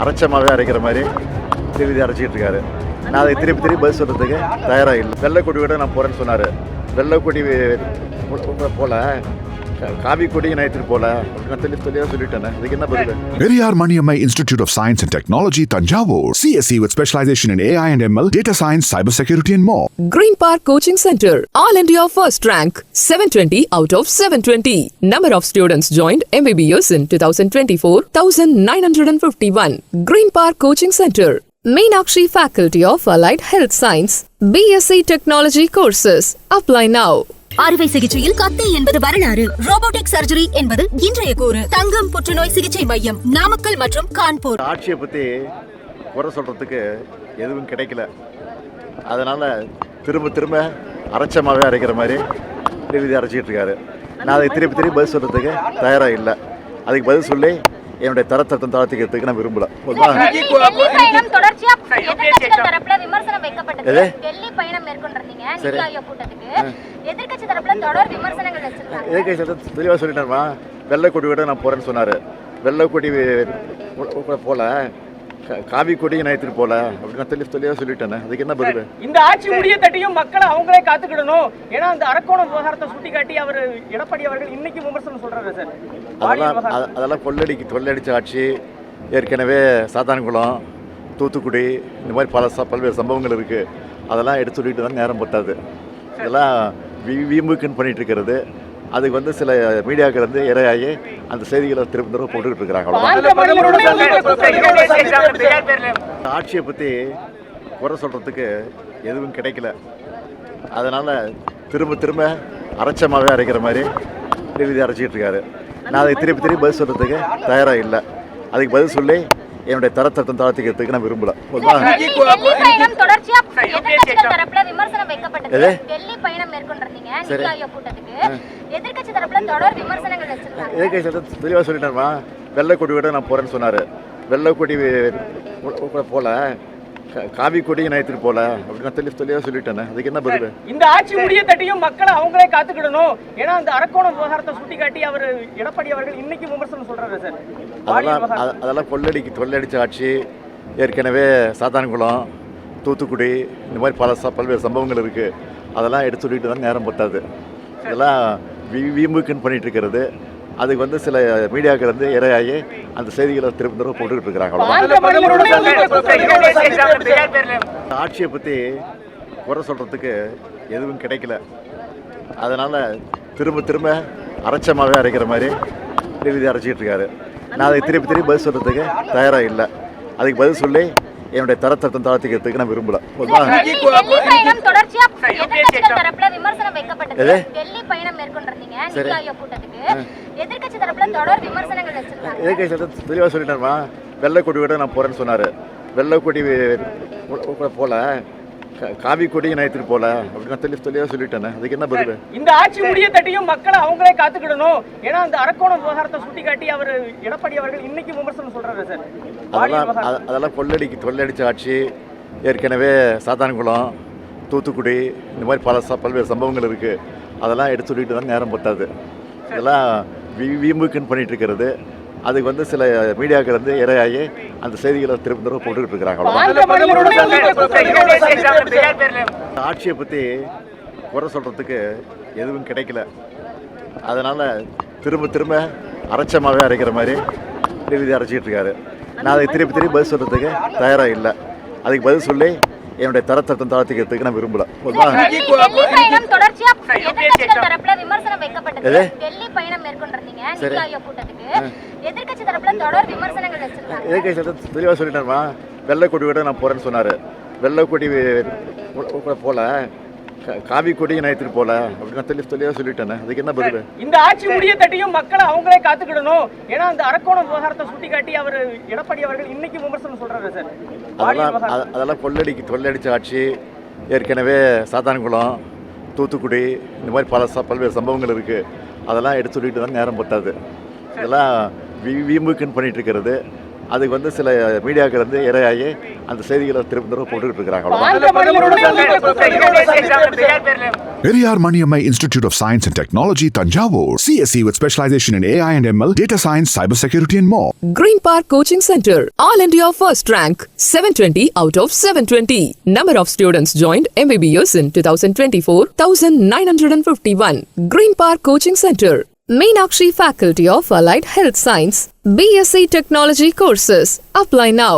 அரைச்சமாகவே அரைக்கிற மாதிரி திருப்பி அரைச்சிக்கிட்டு இருக்காரு. நான் அதை திருப்பி திருப்பி பதில் சொல்கிறதுக்கு தயாராக இல்லை. வெள்ளைக்கொடி விட நான் போகிறேன்னு சொன்னார். வெள்ளைக்கொடி போல. காவி கொடி நான் எடுத்துகிட்டு போகல அப்படின்னு நான் தெளி தெளிவாக சொல்லிட்டேனே இதுக்கு என்ன பதில் Periyar Maniamai Institute of Science and Technology, Tanjavur. CSE with specialization in AI and ML, data science, cybersecurity, and more. Green Park Coaching Center, All India First Rank, 720 out of 720. Number of students joined MBBS in 2024, 1951. Green Park Coaching Center, Meenakshi Faculty of Allied Health Science, BSc Technology courses. Apply now. அறுவை சிகிச்சையில் கத்தி என்பது வரலாறு. Robotic surgery என்பது இன்றைய கூறு. தங்கம் புற்றுநோய் சிகிச்சை மையம் நாமக்கல் மற்றும் கான்பூர். ஆட்சியை பற்றி குறை சொல்கிறதுக்கு எதுவும் கிடைக்கல. அதனால் திரும்ப திரும்ப அரைச்சமாகவே அரைக்கிற மாதிரி திருப்பி அரைச்சிட்டு இருக்காரு நான் அதை திருப்பி திருப்பி பதில் சொல்கிறதுக்கு தயாராக இல்லை. அதுக்கு பதில் சொல்லி என்னுடைய தரத்தை தாழ்த்திக்கிறதுக்கு நான் விரும்பல. போதுமா? சரி. நிதி ஆயோக் கூட்டத்துக்கு? தரப்புல தொடர் விமர்சனங்கள் தெளிவாக சொல்லிட்டேன்மா வெள்ளைக்கொடி விட நான் போகிறேன்னு சொன்னார். வெள்ளைக்கொடி போல. கா- காவி கொடி நான் எடுத்துகிட்டு போகல அப்படின்னு தெளி தெளிவாக சொல்லிட்டேனே. அதுக்கு என்ன பதில்? இந்த ஆட்சி முடிய தட்டியும் மக்களை அவங்களே காத்துக்கிடணும். ஏன்னா அந்த அரக்கோணம் விவகாரத்தை சுட்டி காட்டி அவர் எடப்பாடி அவர்கள் இன்னைக்கு விமர்சனம் சொல்றாரு சார். பாலியல் அதெல்லாம் அதெல்லாம் கொள்ளடிக்கு கொள்ளடிச்ச ஆட்சி. ஏற்கனவே சாத்தான்குளம் தூத்துக்குடி இந்த மாதிரி பல பல்வேறு சம்பவங்கள் இருக்குது அதெல்லாம் எடுத்து சொல்லிட்டு தான் நேரம் பத்தாது. இதெல்லாம் வி வீம்புக்குன்னு பண்ணிட்டு இருக்கிறது அதுக்கு வந்து சில மீடியாக்கள் வந்து இரையாகி அந்த செய்திகளை திரும்ப திரும்ப போட்டுக்கிட்டு இருக்கிறாங்க. ஆட்சியை பற்றி குறை சொல்கிறதுக்கு எதுவும் கிடைக்கல. அதனால் திரும்ப திரும்ப அரைச்சமாகவே அரைக்கிற மாதிரி திருப்பி அரைச்சிட்டு இருக்காரு. நான் அதை திருப்பி திருப்பி பதில் சொல்கிறதுக்கு தயாராக இல்லை. அதுக்கு பதில் சொல்லி என்னுடைய தரத்தை தாழ்த்திக்கிறதுக்கு நான் விரும்பல. தெளிவாக சொல்லிட்டேன்மா வெள்ளைக்கொடி விட நான் போகிறேன்னு சொன்னார். வெள்ளைக்கொடி போல. காவி கொடி நான் எடுத்துகிட்டு போகல அப்படின்னு நான் தெளி தெளிவாக சொல்லிட்டேனே. அதுக்கு என்ன பதில்? இந்த ஆட்சி முடிய தட்டியும் மக்களை அவங்களே காத்துக்கிடணும். ஏன்னா அந்த அரக்கோணம் விவகாரத்தை சுட்டி காட்டி அவர் எடப்பாடி அவர்கள் இன்னைக்கு விமர்சனம் சொல்றாரு சார். அதெல்லாம் அதெல்லாம் கொள்ளடிக்கு கொள்ளடிச்ச ஆட்சி ஏற்கனவே சாத்தான்குளம் தூத்துக்குடி இந்த மாதிரி பல பல்வேறு சம்பவங்கள் இருக்குது அதெல்லாம் எடுத்து சொல்லிட்டு தான் நேரம் பத்தாது இதெல்லாம் வி வீம்புக்குன்னு பண்ணிட்டு இருக்கிறது. அதுக்கு வந்து சில மீடியாக்கள் வந்து இரையாகி அந்த செய்திகளை திரும்ப திரும்ப போட்டுக்கிட்டு இருக்கிறாங்க. ஆட்சியை பற்றி குறை சொல்கிறதுக்கு எதுவும் கிடைக்கல அதனால் திரும்ப திரும்ப அரைச்சமாகவே அரைக்கிற மாதிரி திருப்பி அரைச்சிட்டு இருக்காரு நான் அதை திருப்பி திருப்பி பதில் சொல்கிறதுக்கு தயாராக இல்லை அதுக்கு பதில் சொல்லி என்னுடைய தரத்தை தாழ்த்திக்கிறதுக்கு நான் விரும்பல. போதுமா? டெல்லி டெல்லி பயணம் தொடர்ச்சியா எதிர்க்கட்சிகள் தரப்புல விமர்சனம் வைக்கப்பட்டது. எது? டெல்லி பயணம் மேற்கொண்டிருந்தீங்க நிதி சரி. ஆயோக் கூட்டத்துக்கு. எதிர்க்கட்சி தரப்புல தொடர் விமர்சனங்கள் வச்சிருக்காங்க இதே கேஸ் தெளிவாக சொல்லிட்டேன்மா வெள்ளைக்கொடி விட நான் போகிறேன்னு சொன்னார். வெள்ளைக்கொடி போல. கா- காவி கொடி நான் எடுத்துகிட்டு போகல அப்படின்னு நான் தெளி தெளிவாக சொல்லிட்டேனே. அதுக்கு என்ன பதில்? இந்த ஆட்சி முடிய தட்டியும் மக்களை அவங்களே காத்துக்கிடணும். ஏன்னா அந்த அரக்கோணம் விவகாரத்தை சுட்டி காட்டி அவர் எடப்பாடி அவர்கள் இன்னைக்கு விமர்சனம் சொல்றாரு சார். அதெல்லாம் அதெல்லாம் கொள்ளடிக்கு கொள்ளடிச்ச ஆட்சி ஏற்கனவே சாத்தான்குளம் தூத்துக்குடி இந்த மாதிரி பல ச பல்வேறு சம்பவங்கள் இருக்குது அதெல்லாம் எடுத்து சொல்லிட்டு தான் நேரம் பத்தாது. இதெல்லாம் வீம்புக்குன்னு பண்ணிட்டு இருக்கிறது. அதுக்கு வந்து சில மீடியாக்கள் வந்து இரையாகி அந்த செய்திகளை திரும்ப திரும்ப போட்டுக்கிட்டு இருக்கிறாங்க. ஆட்சியை பற்றி குறை சொல்கிறதுக்கு எதுவும் கிடைக்கல. அதனால் திரும்ப திரும்ப அரைச்சமாகவே அரைக்கிற மாதிரி திருப்பி அரைச்சிட்டு இருக்காரு. நான் அதை திருப்பி திருப்பி பதில் சொல்கிறதுக்கு தயாராக இல்லை. அதுக்கு பதில் சொல்லி என்னுடைய தரத்தை தாழ்த்திக்கிறதுக்கு நான் விரும்பல தெளிவாக சொல்லிட்டேன்மா வெள்ளைக்கொடி விட நான் போகிறேன்னு சொன்னார் வெள்ளைக்கொடி போல காவி கொடி நான் போகல அப்படின்னு நான் தெளி தெளிவாக சொல்லிட்டேனே. அதுக்கு என்ன பதில்? இந்த ஆட்சி முடிய தட்டியும் மக்களை அவங்களே காத்துக்கிடணும். ஏன்னா அந்த அரக்கோணம் விவகாரத்தை சுட்டி காட்டி அவர் எடப்பாடி அவர்கள் இன்னைக்கு விமர்சனம் சொல்றாரு சார். அதெல்லாம் அதெல்லாம் கொள்ளடிக்கு கொள்ளடிச்ச ஆட்சி ஏற்கனவே சாத்தான்குளம் தூத்துக்குடி இந்த மாதிரி பல ச பல்வேறு சம்பவங்கள் இருக்குது அதெல்லாம் எடுத்து சொல்லிட்டு தான் நேரம் பத்தாது இதெல்லாம் வீம்புக்குன்னு பண்ணிட்டு இருக்கிறது. அதுக்கு வந்து சில மீடியாக்கள் வந்து இரையாகி அந்த செய்திகளை திரும்ப திரும்ப போட்டுக்கிட்டு இருக்கிறாங்க அவ்வளவுதான். ஆந்திர மாநிலம் Periyar Maniammai Institute of Science and Technology, Tanjavur. CSE with specialization in AI and ML, data science, cybersecurity, and more. Green Park Coaching Center, All India First Rank, 720 out of 720. Number of students joined MBBS in 2024, 1951. Green Park Coaching Center. Meenakshi Faculty of Allied Health Science, BSc Technology courses. Apply now.